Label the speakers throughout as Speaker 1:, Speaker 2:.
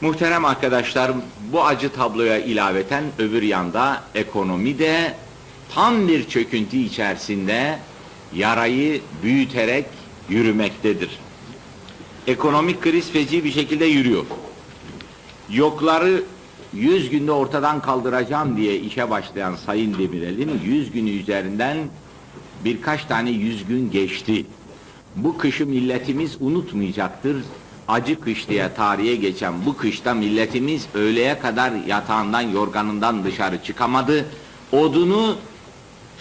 Speaker 1: Muhterem arkadaşlarım, bu acı tabloya ilaveten öbür yanda ekonomi de tam bir çöküntü içerisinde yarayı büyüterek yürümektedir. Ekonomik kriz feci bir şekilde yürüyor. Yokları 100 günde ortadan kaldıracağım diye işe başlayan Sayın Demirel'in 100 günü üzerinden birkaç tane yüz gün geçti. Bu kışı milletimiz unutmayacaktır. Acı kış diye tarihe geçen bu kışta milletimiz öğleye kadar yatağından yorganından dışarı çıkamadı. Odunu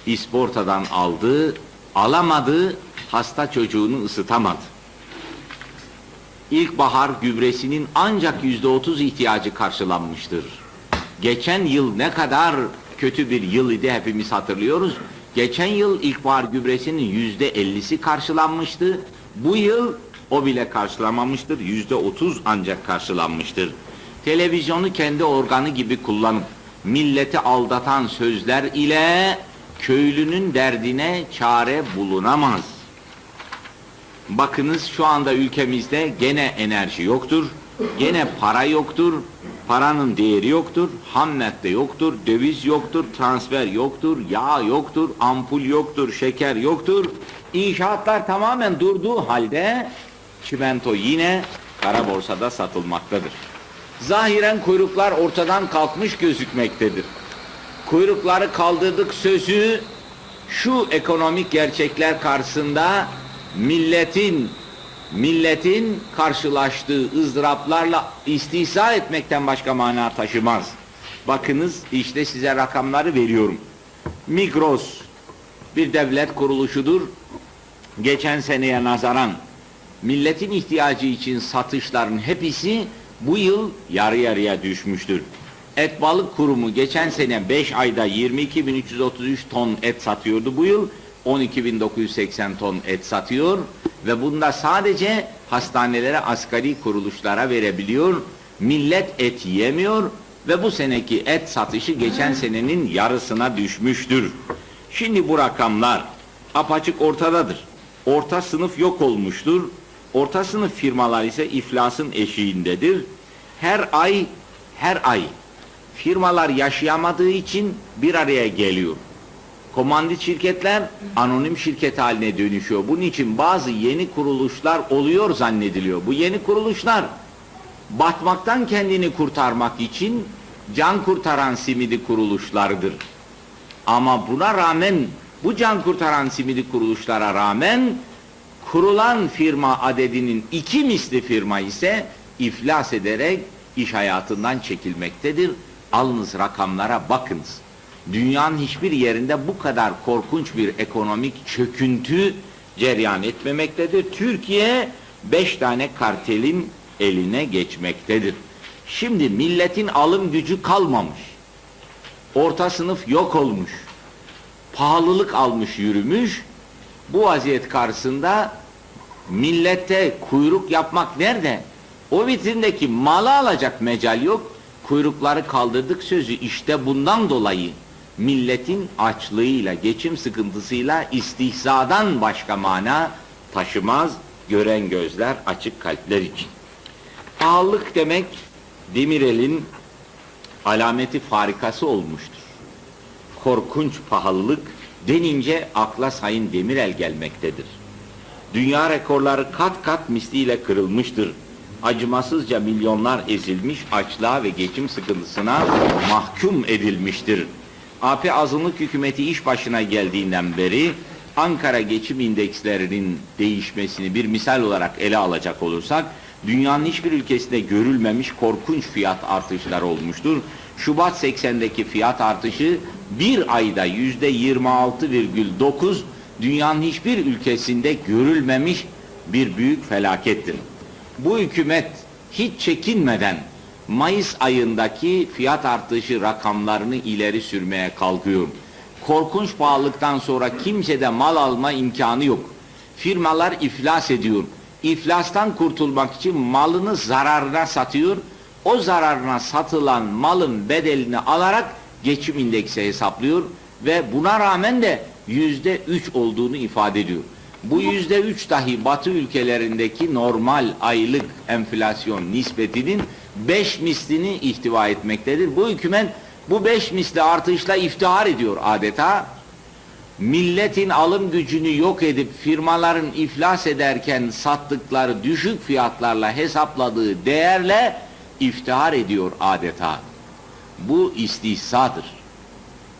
Speaker 1: İsporta'dan aldı, alamadı, hasta çocuğunu ısıtamadı. İlkbahar gübresinin ancak yüzde otuz ihtiyacı karşılanmıştır. Geçen yıl ne kadar kötü bir yıl idi hepimiz hatırlıyoruz. Geçen yıl ilkbahar gübresinin yüzde ellisi karşılanmıştı. Bu yıl o bile karşılamamıştır. Yüzde otuz ancak karşılanmıştır. Televizyonu kendi organı gibi kullanıp milleti aldatan sözler ile köylünün derdine çare bulunamaz. Bakınız şu anda ülkemizde gene enerji yoktur, gene para yoktur, paranın değeri yoktur, ham madde yoktur, döviz yoktur, transfer yoktur, yağ yoktur, ampul yoktur, şeker yoktur. İnşaatlar tamamen durduğu halde çimento yine kara borsada satılmaktadır. Zahiren kuyruklar ortadan kalkmış gözükmektedir. Kuyrukları kaldırdık sözü şu ekonomik gerçekler karşısında milletin milletin karşılaştığı ızdıraplarla istihza etmekten başka mana taşımaz. Bakınız işte size rakamları veriyorum. Migros bir devlet kuruluşudur. Geçen seneye nazaran milletin ihtiyacı için satışların hepsi bu yıl yarı yarıya düşmüştür. Et Balık Kurumu geçen sene 5 ayda 22.333 ton et satıyordu. Bu yıl 12.980 ton et satıyor ve bunda sadece hastanelere, asgari kuruluşlara verebiliyor. Millet et yemiyor ve bu seneki et satışı geçen senenin yarısına düşmüştür. Şimdi bu rakamlar apaçık ortadadır. Orta sınıf yok olmuştur. Orta sınıf firmalar ise iflasın eşiğindedir. Her ay, her ay firmalar yaşayamadığı için bir araya geliyor. Komandit şirketler anonim şirket haline dönüşüyor. Bunun için bazı yeni kuruluşlar oluyor zannediliyor. Bu yeni kuruluşlar batmaktan kendini kurtarmak için can kurtaran simidi kuruluşlardır. Ama buna rağmen bu can kurtaran simidi kuruluşlara rağmen kurulan firma adedinin iki misli firma ise iflas ederek iş hayatından çekilmektedir. Alınız rakamlara bakınız. Dünyanın hiçbir yerinde bu kadar korkunç bir ekonomik çöküntü cereyan etmemektedir. Türkiye beş tane kartelin eline geçmektedir. Şimdi milletin alım gücü kalmamış. Orta sınıf yok olmuş. Pahalılık almış yürümüş. Bu vaziyet karşısında millete kuyruk yapmak nerede? O vitrindeki malı alacak mecal yok. Kuyrukları kaldırdık sözü işte bundan dolayı milletin açlığıyla, geçim sıkıntısıyla istihzadan başka mana taşımaz gören gözler, açık kalpler için. Pahalılık demek Demirel'in alameti farikası olmuştur. Korkunç pahalılık denince akla Sayın Demirel gelmektedir. Dünya rekorları kat kat misliyle kırılmıştır. Acımasızca milyonlar ezilmiş, açlığa ve geçim sıkıntısına mahkum edilmiştir. AP azınlık hükümeti iş başına geldiğinden beri Ankara geçim indekslerinin değişmesini bir misal olarak ele alacak olursak dünyanın hiçbir ülkesinde görülmemiş korkunç fiyat artışları olmuştur. Şubat 80'deki fiyat artışı bir ayda yüzde 26,9 dünyanın hiçbir ülkesinde görülmemiş bir büyük felakettir. Bu hükümet hiç çekinmeden Mayıs ayındaki fiyat artışı rakamlarını ileri sürmeye kalkıyor. Korkunç pahalılıktan sonra kimsede mal alma imkanı yok. Firmalar iflas ediyor. İflastan kurtulmak için malını zararına satıyor. O zararına satılan malın bedelini alarak geçim indeksi hesaplıyor ve buna rağmen de yüzde üç olduğunu ifade ediyor. Bu yüzde üç dahi batı ülkelerindeki normal aylık enflasyon nispetinin beş mislini ihtiva etmektedir. Bu hükümet bu beş misli artışla iftihar ediyor adeta. Milletin alım gücünü yok edip firmaların iflas ederken sattıkları düşük fiyatlarla hesapladığı değerle iftihar ediyor adeta. Bu istihsadır.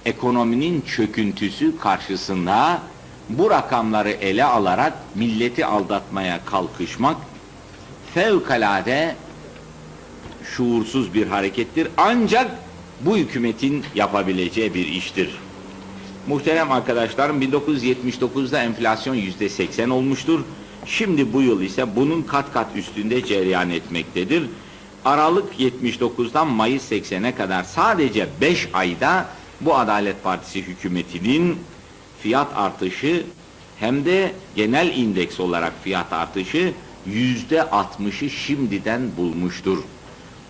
Speaker 1: Ekonominin çöküntüsü karşısında bu rakamları ele alarak milleti aldatmaya kalkışmak fevkalade şuursuz bir harekettir. Ancak bu hükümetin yapabileceği bir iştir. Muhterem arkadaşlarım 1979'da enflasyon yüzde 80 olmuştur. Şimdi bu yıl ise bunun kat kat üstünde cereyan etmektedir. Aralık 79'dan Mayıs 80'e kadar sadece 5 ayda bu Adalet Partisi hükümetinin fiyat artışı hem de genel indeks olarak fiyat artışı yüzde 60'ı şimdiden bulmuştur.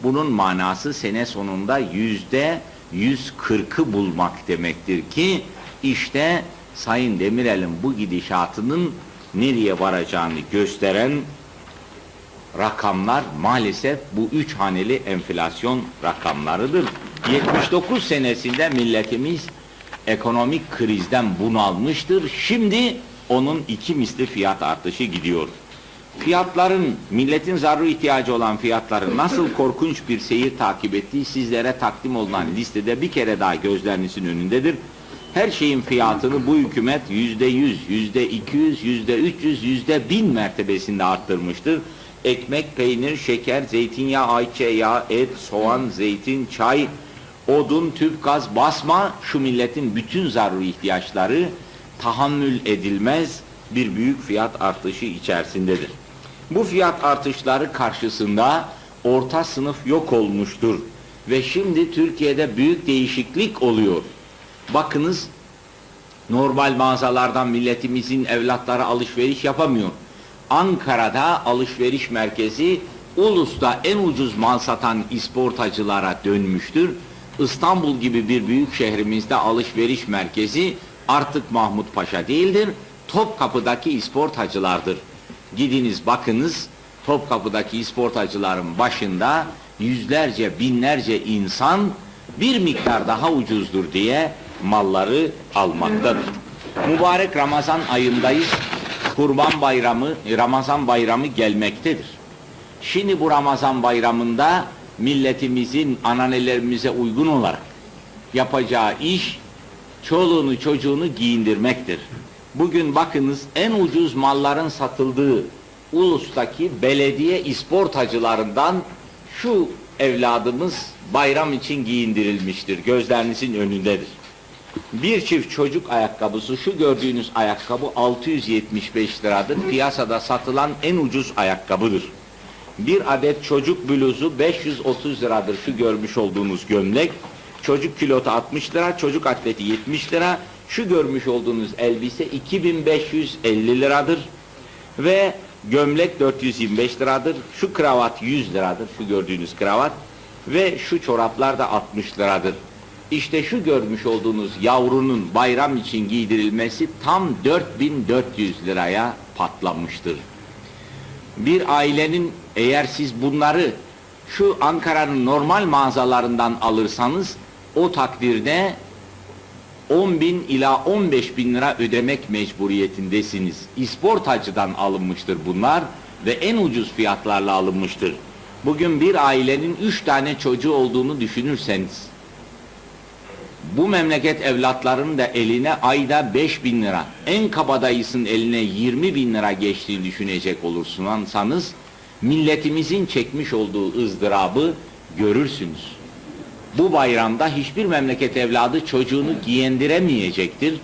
Speaker 1: Bunun manası sene sonunda yüzde 140'ı bulmak demektir ki işte Sayın Demirel'in bu gidişatının nereye varacağını gösteren rakamlar maalesef bu üç haneli enflasyon rakamlarıdır. 79 senesinde milletimiz ekonomik krizden bunalmıştır. Şimdi onun iki misli fiyat artışı gidiyor. Fiyatların, milletin zaruri ihtiyacı olan fiyatların nasıl korkunç bir seyir takip ettiği sizlere takdim olunan listede bir kere daha gözlerinizin önündedir. Her şeyin fiyatını bu hükümet yüzde yüz, yüzde iki yüz, yüzde üç yüz, yüzde bin mertebesinde arttırmıştır. Ekmek, peynir, şeker, zeytinyağı, ayçiçeği et, soğan, zeytin, çay, odun, tüp, gaz, basma şu milletin bütün zaruri ihtiyaçları tahammül edilmez bir büyük fiyat artışı içerisindedir. Bu fiyat artışları karşısında orta sınıf yok olmuştur ve şimdi Türkiye'de büyük değişiklik oluyor. Bakınız normal mağazalardan milletimizin evlatları alışveriş yapamıyor. Ankara'da alışveriş merkezi Ulus'ta en ucuz mal satan isportacılara dönmüştür. İstanbul gibi bir büyük şehrimizde alışveriş merkezi artık Mahmut Paşa değildir. Topkapı'daki isportacılardır. Gidiniz bakınız Topkapı'daki isportacıların başında yüzlerce binlerce insan bir miktar daha ucuzdur diye malları almaktadır. Mübarek Ramazan ayındayız. Kurban bayramı, Ramazan bayramı gelmektedir. Şimdi bu Ramazan bayramında milletimizin ananelerimize uygun olarak yapacağı iş çoluğunu çocuğunu giyindirmektir. Bugün bakınız en ucuz malların satıldığı ulustaki belediye isportacılarından şu evladımız bayram için giyindirilmiştir. Gözlerinizin önündedir. Bir çift çocuk ayakkabısı şu gördüğünüz ayakkabı 675 liradır. Piyasada satılan en ucuz ayakkabıdır. Bir adet çocuk bluzu 530 liradır şu görmüş olduğunuz gömlek. Çocuk kilotu 60 lira, çocuk atleti 70 lira. Şu görmüş olduğunuz elbise 2550 liradır. Ve gömlek 425 liradır. Şu kravat 100 liradır. Şu gördüğünüz kravat. Ve şu çoraplar da 60 liradır. İşte şu görmüş olduğunuz yavrunun bayram için giydirilmesi tam 4400 liraya patlamıştır. Bir ailenin eğer siz bunları şu Ankara'nın normal mağazalarından alırsanız o takdirde 10 bin ila 15 bin lira ödemek mecburiyetindesiniz. İsportacıdan alınmıştır bunlar ve en ucuz fiyatlarla alınmıştır. Bugün bir ailenin 3 tane çocuğu olduğunu düşünürseniz bu memleket evlatlarının da eline ayda 5 bin lira, en kabadayısının eline 20 bin lira geçtiğini düşünecek olursanız, milletimizin çekmiş olduğu ızdırabı görürsünüz. Bu bayramda hiçbir memleket evladı çocuğunu giyindiremeyecektir.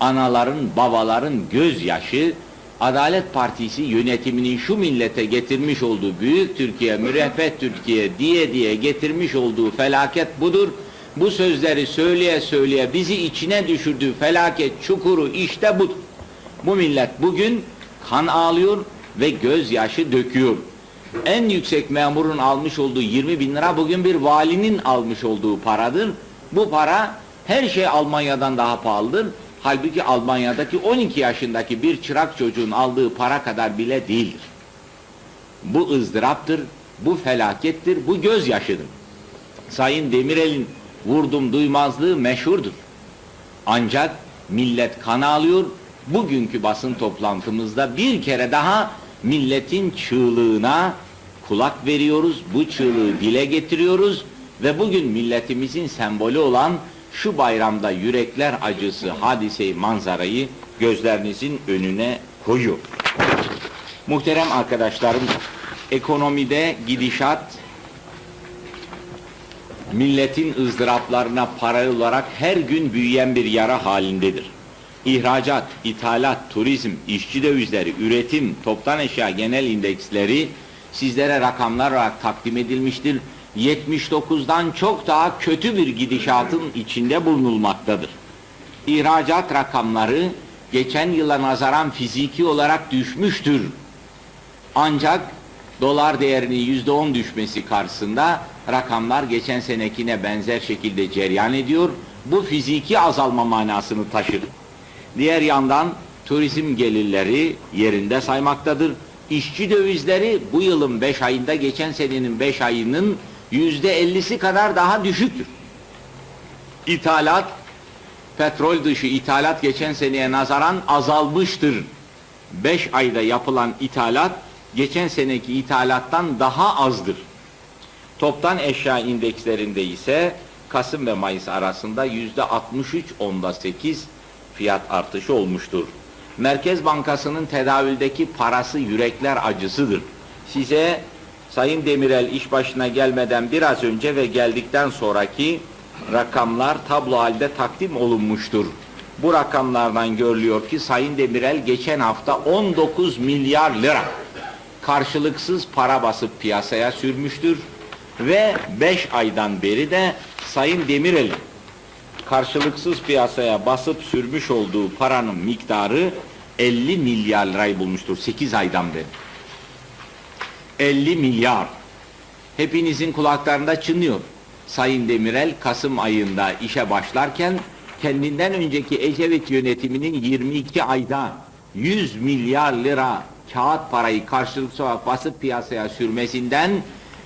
Speaker 1: Anaların, babaların gözyaşı, Adalet Partisi yönetiminin şu millete getirmiş olduğu büyük Türkiye, müreffeh Türkiye diye diye getirmiş olduğu felaket budur. Bu sözleri söyleye söyleye bizi içine düşürdüğü felaket çukuru işte budur. Bu millet bugün kan ağlıyor ve gözyaşı döküyor. En yüksek memurun almış olduğu 20 bin lira bugün bir valinin almış olduğu paradır. Bu para her şey Almanya'dan daha pahalıdır. Halbuki Almanya'daki 12 yaşındaki bir çırak çocuğun aldığı para kadar bile değildir. Bu ızdıraptır, bu felakettir, bu gözyaşıdır. Sayın Demirel'in vurdum duymazlığı meşhurdur. Ancak millet kan alıyor. Bugünkü basın toplantımızda bir kere daha milletin çığlığına kulak veriyoruz. Bu çığlığı dile getiriyoruz ve bugün milletimizin sembolü olan şu bayramda yürekler acısı hadiseyi manzarayı gözlerinizin önüne koyuyor. Muhterem arkadaşlarım, ekonomide gidişat milletin ızdıraplarına paralel olarak her gün büyüyen bir yara halindedir. İhracat, ithalat, turizm, işçi dövizleri, üretim, toptan eşya genel indeksleri sizlere rakamlar olarak takdim edilmiştir. 79'dan çok daha kötü bir gidişatın içinde bulunulmaktadır. İhracat rakamları geçen yıla nazaran fiziki olarak düşmüştür. Ancak dolar değerinin yüzde on düşmesi karşısında rakamlar geçen senekine benzer şekilde cereyan ediyor. Bu fiziki azalma manasını taşır. Diğer yandan turizm gelirleri yerinde saymaktadır. İşçi dövizleri bu yılın beş ayında geçen senenin beş ayının yüzde ellisi kadar daha düşüktür. İthalat, petrol dışı ithalat geçen seneye nazaran azalmıştır. 5 ayda yapılan ithalat geçen seneki ithalattan daha azdır. Toptan eşya indekslerinde ise Kasım ve Mayıs arasında yüzde 63 onda 8 fiyat artışı olmuştur. Merkez Bankası'nın tedavüldeki parası yürekler acısıdır. Size Sayın Demirel iş başına gelmeden biraz önce ve geldikten sonraki rakamlar tablo halde takdim olunmuştur. Bu rakamlardan görülüyor ki Sayın Demirel geçen hafta 19 milyar lira karşılıksız para basıp piyasaya sürmüştür ve 5 aydan beri de Sayın Demirel'in karşılıksız piyasaya basıp sürmüş olduğu paranın miktarı 50 milyar lirayı bulmuştur 8 aydan beri. 50 milyar. Hepinizin kulaklarında çınlıyor. Sayın Demirel Kasım ayında işe başlarken kendinden önceki Ecevit yönetiminin 22 ayda 100 milyar lira kağıt parayı karşılıksız basıp piyasaya sürmesinden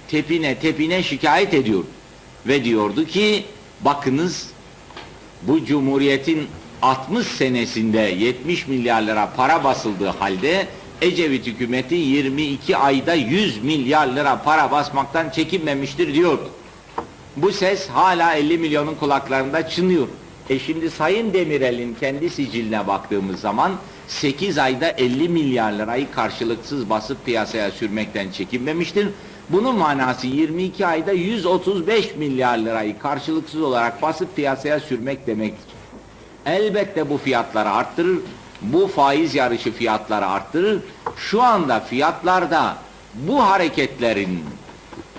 Speaker 1: tepine tepine şikayet ediyor. Ve diyordu ki bakınız bu cumhuriyetin 60 senesinde 70 milyar lira para basıldığı halde Ecevit hükümeti 22 ayda 100 milyar lira para basmaktan çekinmemiştir diyordu. Bu ses hala 50 milyonun kulaklarında çınlıyor. E şimdi Sayın Demirel'in kendi siciline baktığımız zaman 8 ayda 50 milyar lirayı karşılıksız basıp piyasaya sürmekten çekinmemiştir. Bunun manası 22 ayda 135 milyar lirayı karşılıksız olarak basıp piyasaya sürmek demektir. Elbette bu fiyatları arttırır. Bu faiz yarışı fiyatları arttırır. Şu anda fiyatlarda bu hareketlerin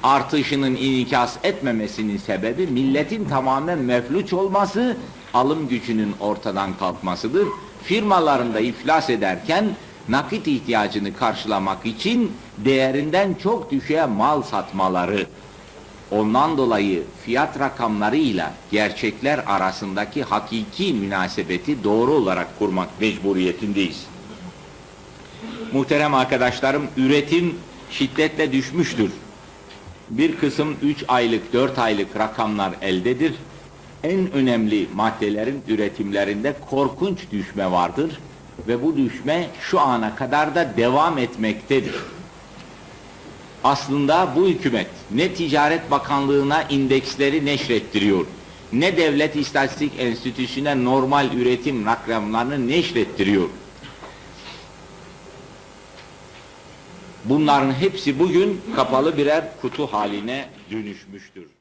Speaker 1: artışının inikas etmemesinin sebebi milletin tamamen mefluç olması, alım gücünün ortadan kalkmasıdır. Firmalarında iflas ederken nakit ihtiyacını karşılamak için değerinden çok düşüğe mal satmaları. Ondan dolayı fiyat rakamlarıyla gerçekler arasındaki hakiki münasebeti doğru olarak kurmak mecburiyetindeyiz. Muhterem arkadaşlarım, üretim şiddetle düşmüştür. Bir kısım 3 aylık, 4 aylık rakamlar eldedir. En önemli maddelerin üretimlerinde korkunç düşme vardır ve bu düşme şu ana kadar da devam etmektedir. Aslında bu hükümet ne Ticaret Bakanlığı'na indeksleri neşrettiriyor, ne Devlet İstatistik Enstitüsü'ne normal üretim rakamlarını neşrettiriyor. Bunların hepsi bugün kapalı birer kutu haline dönüşmüştür.